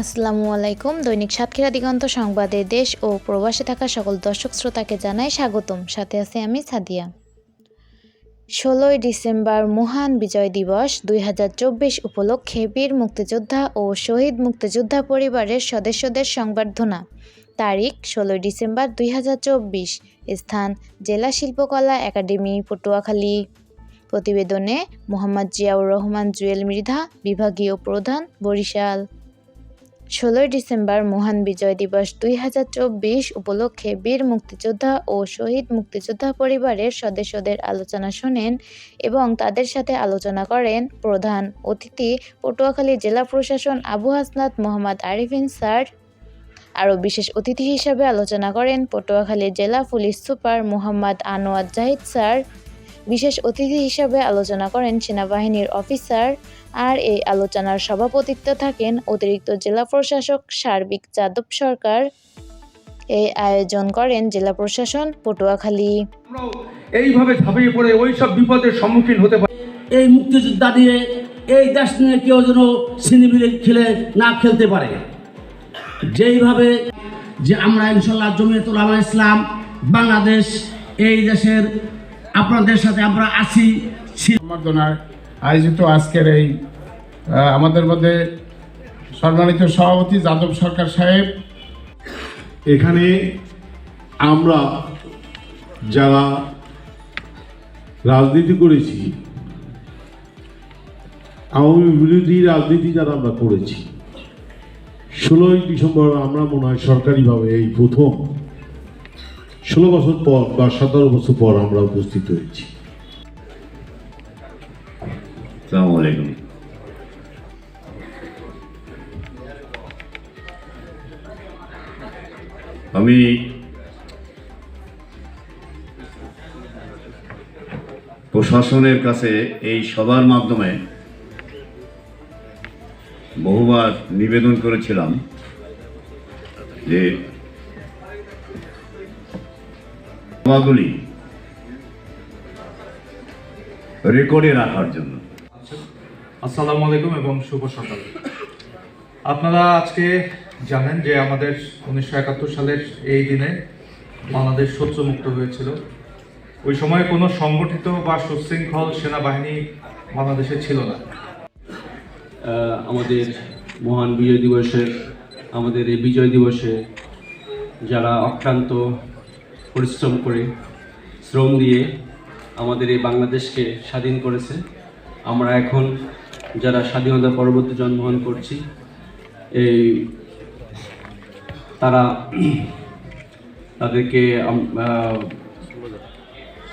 আসসালামু আলাইকুম। দৈনিক সাতক্ষীরা দিগন্ত সংবাদে দেশ ও প্রবাসে থাকা সকল দর্শক শ্রোতাকে জানাই স্বাগতম। সাথে আছে আমি সাদিয়া। ষোলোই ডিসেম্বর মহান বিজয় দিবস। দুই হাজার চব্বিশ উপলক্ষে বীর মুক্তিযোদ্ধা ও শহীদ মুক্তিযোদ্ধা পরিবারের সদস্যদের সংবর্ধনা। তারিখ, ষোলোই ডিসেম্বর দুই হাজার চব্বিশ। স্থান, জেলা শিল্পকলা একাডেমি, পটুয়াখালী। প্রতিবেদনে মোহাম্মদ জিয়াউর রহমান, জুয়েল মৃধা বিভাগীয় প্রধান, বরিশাল। ষোলোই ডিসেম্বর মহান বিজয় দিবস। দুই হাজার চব্বিশ উপলক্ষে বীর মুক্তিযোদ্ধা ও শহীদ মুক্তিযোদ্ধা পরিবারের সদস্যদের আলোচনা শোনেন এবং তাদের সাথে আলোচনা করেন প্রধান অতিথি পটুয়াখালী জেলা প্রশাসন আবু হাসনাত মোহাম্মদ আরিফিন স্যার। আরও বিশেষ অতিথি হিসাবে আলোচনা করেন পটুয়াখালী জেলা police super Mohammad Anwar Zahid sir. বিশেষ অতিথি হিসাবে আলোচনা করেন সেনাবাহিনীর অফিসার আর এই আলোচনার সভাপতিত্বে থাকেন অতিরিক্ত জেলা প্রশাসক সার্বিক যাদব সরকার। এই আয়োজন করেন জেলা প্রশাসন পটুয়াখালী। এইভাবে ঝাঁপিয়ে পড়ে ওই সব বিপদের সম্মুখীন হতে পারি। এই মুক্তিযোদ্ধা নিয়ে এই দেশ নিয়ে কেউ যেন সিনেমিলে খেলে না খেলতে পারে। যেইভাবে যে আমরা ইনশাল্লাহ জমিয়ত ইসলাম বাংলাদেশ এই দেশের আপনাদের সাথে আমরা আছি। সম্বর্ধনায় আয়োজিত আজকের এই আমাদের মধ্যে সম্মানিত সভাপতি যাদব সরকার সাহেব। এখানে আমরা যারা রাজনীতি করেছি, আওয়ামী বিরোধী রাজনীতি যারা আমরা করেছি, ষোলোই ডিসেম্বর আমরা মনে হয় সরকারিভাবে এই প্রথম ষোলো বছর পর বা সতেরো বছর পর আমরা উপস্থিত হয়েছি। আমি প্রশাসনের কাছে এই সবার মাধ্যমে বহুবার নিবেদন করেছিলাম যে সভাগুলি রেকর্ডে রাখার জন্য। আসসালামু আলাইকুম এবং শুভ সকাল। আপনারা আজকে জানেন যে আমাদের উনিশশো একাত্তর সালের এই দিনে বাংলাদেশ শত্রুমুক্ত হয়েছিল। ওই সময় কোনো সংগঠিত বা সুশৃঙ্খল সেনাবাহিনী বাংলাদেশে ছিল না। আহ, আমাদের মহান বিজয় দিবসে আমাদের এই বিজয় দিবসে যারা অক্লান্ত পরিশ্রম করে, শ্রম দিয়ে আমাদের এই বাংলাদেশকে স্বাধীন করেছে। আমরা এখন যারা স্বাধীনতা পরবর্তী জন্মগ্রহণ করছি, এই তারা তাদেরকে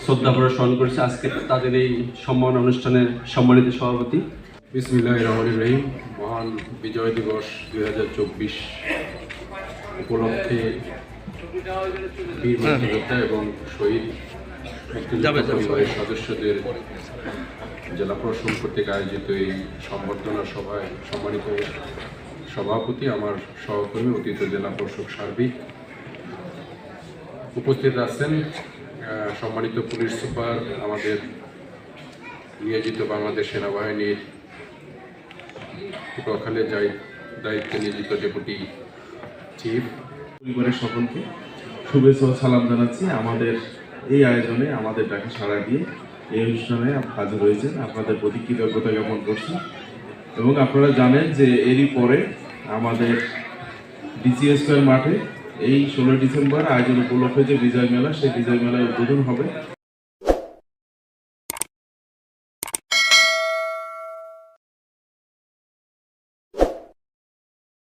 শ্রদ্ধা স্মরণ করেছে। আজকে তাদের এই সম্মান অনুষ্ঠানের সম্মানিত সভাপতি। বিসমিল্লাহ রহমান রহিম। মহান বিজয় দিবস দুই হাজার চব্বিশ উপলক্ষে বীর মুক্তিযোদ্ধা এবং শহীদ পরিবারের সদস্যদের জেলা প্রশাসন কর্তৃক আয়োজিত এই সম্বর্ধনা সভায় সম্মানিত সভাপতি আমার সহকর্মী অতীত জেলা প্রশাসক সার্বিক উপস্থিত আছেন। সম্মানিত পুলিশ সুপার আমাদের নিয়োজিত বাংলাদেশ সেনাবাহিনীর পটুয়াখালীর যাই দায়িত্বে নিয়োজিত ডেপুটি চিফ পরিবারের সকলকে শুভেচ্ছা ও সালাম জানাচ্ছি। আমাদের এই আয়োজনে, আমাদের ডাকে সাড়া দিয়ে এই অনুষ্ঠানে হাজির হয়েছেন। আপনাদের প্রতি কৃতজ্ঞতা জ্ঞাপন করছি। এবং আপনারা জানেন যে এরই পরে আমাদের ডিসি স্কোয়ার মাঠে এই ষোলো ডিসেম্বর আয়োজন উপলক্ষে যে বিজয় মেলা, সেই বিজয় মেলায় উদ্বোধন হবে।